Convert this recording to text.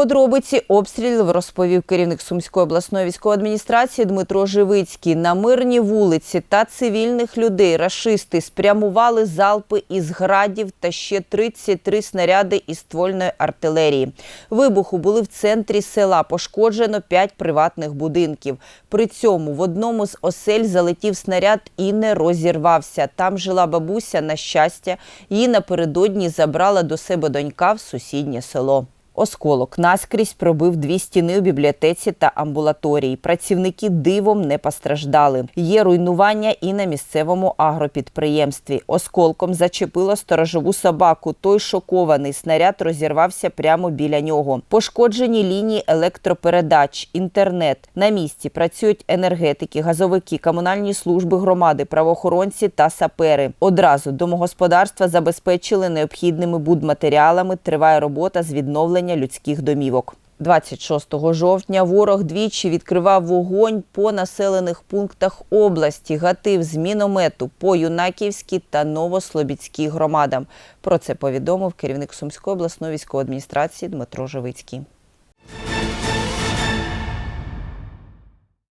Подробиці обстрілів розповів керівник Сумської обласної військової адміністрації Дмитро Живицький. На мирні вулиці та цивільних людей рашисти спрямували залпи із градів та ще 33 снаряди із ствольної артилерії. Вибуху були в центрі села. Пошкоджено 5 приватних будинків. При цьому в одному з осель залетів снаряд і не розірвався. Там жила бабуся. На щастя, її напередодні забрала до себе донька в сусіднє село. Осколок наскрізь пробив дві стіни у бібліотеці та амбулаторії. Працівники дивом не постраждали. Є руйнування і на місцевому агропідприємстві. Осколком зачепило сторожову собаку. Той шокований снаряд розірвався прямо біля нього. Пошкоджені лінії електропередач, інтернет. На місці працюють енергетики, газовики, комунальні служби громади, правоохоронці та сапери. Одразу домогосподарства забезпечили необхідними будматеріалами. Триває робота з відновлення людських домівок. 26 жовтня ворог двічі відкривав вогонь по населених пунктах області, гатив з міномету по Юнаківській та Новослобідській громадам. Про це повідомив керівник Сумської обласної військової адміністрації Дмитро Живицький.